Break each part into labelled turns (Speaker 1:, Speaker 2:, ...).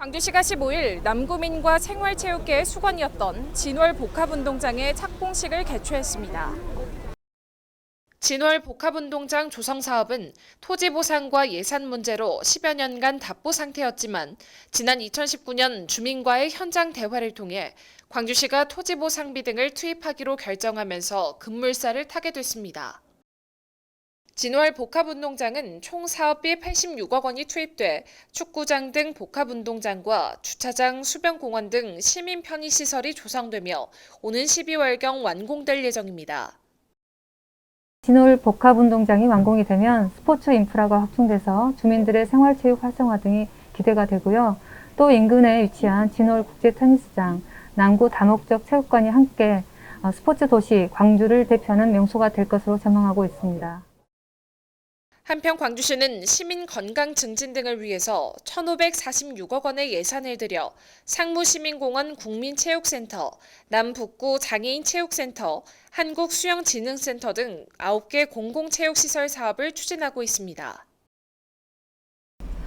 Speaker 1: 광주시가 15일 남구민과 생활체육계의 수건이었던 진월 복합운동장의 착공식을 개최했습니다. 진월 복합운동장 조성 사업은 토지 보상과 예산 문제로 10여 년간 답보 상태였지만 지난 2019년 주민과의 현장 대화를 통해 광주시가 토지 보상비 등을 투입하기로 결정하면서 급물살을 타게 됐습니다. 진월 복합운동장은 총 사업비 86억 원이 투입돼 축구장 등 복합운동장과 주차장, 수변공원 등 시민 편의시설이 조성되며 오는 12월경 완공될 예정입니다.
Speaker 2: 진월 복합운동장이 완공이 되면 스포츠 인프라가 확충돼서 주민들의 생활체육 활성화 등이 기대가 되고요. 또 인근에 위치한 진월 국제 테니스장, 남구 다목적 체육관이 함께 어, 스포츠 도시 광주를 대표하는 명소가 될 것으로 전망하고 있습니다.
Speaker 1: 한편 광주시는 시민 건강 증진 등을 위해서 1,546억 원의 예산을 들여 상무시민공원 국민체육센터, 남북구 장애인체육센터, 한국수영진흥센터 등 9개 공공체육시설 사업을 추진하고 있습니다.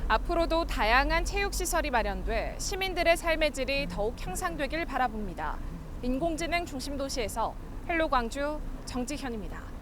Speaker 1: 앞으로도 다양한 체육시설이 마련돼 시민들의 삶의 질이 더욱 향상되길 바라봅니다. 인공지능 중심 도시에서 헬로 광주 정지현입니다.